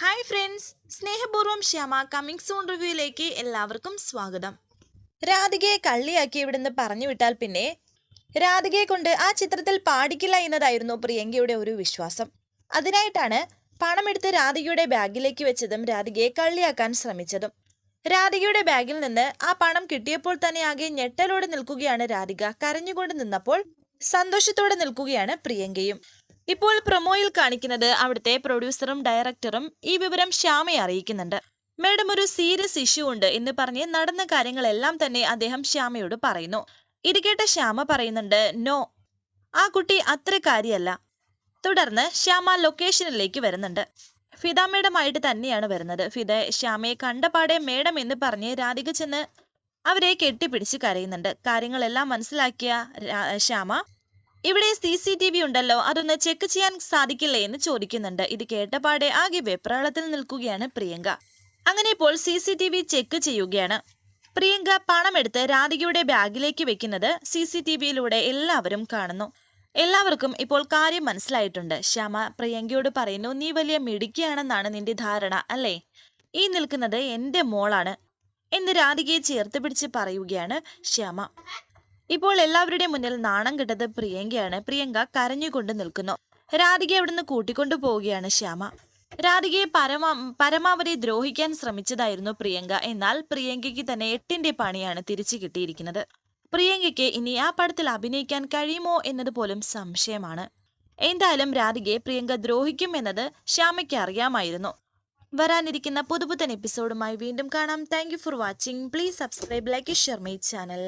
Hi friends സ്നേഹപൂർവം Shyama coming soon റിവ്യൂയിലേക്ക് എല്ലാവർക്കും സ്വാഗതം. രാധികയെ കള്ളിയാക്കി ഇവിടുന്ന് പറഞ്ഞു വിട്ടാൽ പിന്നെ രാധികയെ കൊണ്ട് ആ ചിത്രത്തിൽ പാടിക്കില്ല എന്നതായിരുന്നു പ്രിയങ്കയുടെ ഒരു വിശ്വാസം. അതിനായിട്ടാണ് പണമെടുത്ത് രാധികയുടെ ബാഗിലേക്ക് വെച്ചതും രാധികയെ കള്ളിയാക്കാൻ ശ്രമിച്ചതും. രാധികയുടെ ബാഗിൽ നിന്ന് ആ പണം കിട്ടിയപ്പോൾ തന്നെ ആകെ ഞെട്ടലോടെ നിൽക്കുകയാണ് രാധിക. കരഞ്ഞുകൊണ്ട് നിന്നപ്പോൾ സന്തോഷത്തോടെ നിൽക്കുകയാണ് പ്രിയങ്കയും. ഇപ്പോൾ പ്രൊമോയിൽ കാണിക്കുന്നത് അവിടുത്തെ പ്രൊഡ്യൂസറും ഡയറക്ടറും ഈ വിവരം ശ്യാമയെ അറിയിക്കുന്നുണ്ട്. മേഡം ഒരു സീരിയസ് ഇഷ്യൂ ഉണ്ട് എന്ന് പറഞ്ഞ് നടന്ന കാര്യങ്ങളെല്ലാം തന്നെ അദ്ദേഹം ശ്യാമയോട് പറയുന്നു. ഇത് കേട്ട ശ്യാമ പറയുന്നുണ്ട് നോ ആ കുട്ടി അത്ര കാര്യമല്ല തുടർന്ന് ശ്യാമ ലൊക്കേഷനിലേക്ക് വരുന്നുണ്ട്. ഫിദ മേഡമായിട്ട് തന്നെയാണ് വരുന്നത്. ഫിദ ശ്യാമയെ കണ്ടപാടെ മേഡം എന്ന് പറഞ്ഞ് രാധിക ചെന്ന് അവരെ കെട്ടിപ്പിടിച്ച് കരയുന്നുണ്ട്. കാര്യങ്ങളെല്ലാം മനസ്സിലാക്കിയ ശ്യാമ ഇവിടെ സി സി ടി വി ഉണ്ടല്ലോ അതൊന്ന് ചെക്ക് ചെയ്യാൻ സാധിക്കില്ലേ എന്ന് ചോദിക്കുന്നുണ്ട്. ഇത് കേട്ടപാടെ ആകെ വെപ്രാളത്തിൽ നിൽക്കുകയാണ് പ്രിയങ്ക. അങ്ങനെ ഇപ്പോൾ C C T V check ചെയ്യുകയാണ്. പ്രിയങ്ക പണമെടുത്ത് രാധികയുടെ ബാഗിലേക്ക് വെക്കുന്നത് സി സി ടി വിയിലൂടെ എല്ലാവരും കാണുന്നു. എല്ലാവർക്കും ഇപ്പോൾ കാര്യം മനസ്സിലായിട്ടുണ്ട്. ശ്യാമ പ്രിയങ്കയോട് പറയുന്നു നീ വലിയ മിടുക്കിയാണെന്നാണ് നിന്റെ ധാരണ അല്ലേ? ഈ നിൽക്കുന്നത് എന്റെ മോളാണ് എന്ന് രാധികയെ ചേർത്ത് പിടിച്ച് പറയുകയാണ് ശ്യാമ. ഇപ്പോൾ എല്ലാവരുടെയും മുന്നിൽ നാണം കിട്ടത് പ്രിയങ്കയാണ്. പ്രിയങ്ക കരഞ്ഞുകൊണ്ട് നിൽക്കുന്നു. രാധിക അവിടുന്ന് കൂട്ടിക്കൊണ്ടു പോവുകയാണ് ശ്യാമ. രാധികയെ പരമാ പരമാവധി ദ്രോഹിക്കാൻ ശ്രമിച്ചതായിരുന്നു പ്രിയങ്ക. എന്നാൽ പ്രിയങ്കയ്ക്ക് തന്നെ എട്ടിന്റെ പണിയാണ് തിരിച്ചു കിട്ടിയിരിക്കുന്നത്. പ്രിയങ്കയ്ക്ക് ഇനി ആ പടത്തിൽ അഭിനയിക്കാൻ കഴിയുമോ എന്നത് പോലും സംശയമാണ്. എന്തായാലും രാധികയെ പ്രിയങ്ക ദ്രോഹിക്കും എന്നത് ശ്യാമയ്ക്ക് അറിയാമായിരുന്നു. വരാനിരിക്കുന്ന പുതുപുത്തൻ എപ്പിസോഡുമായി വീണ്ടും കാണാം. Thank for watching. Please subscribe like share my channel.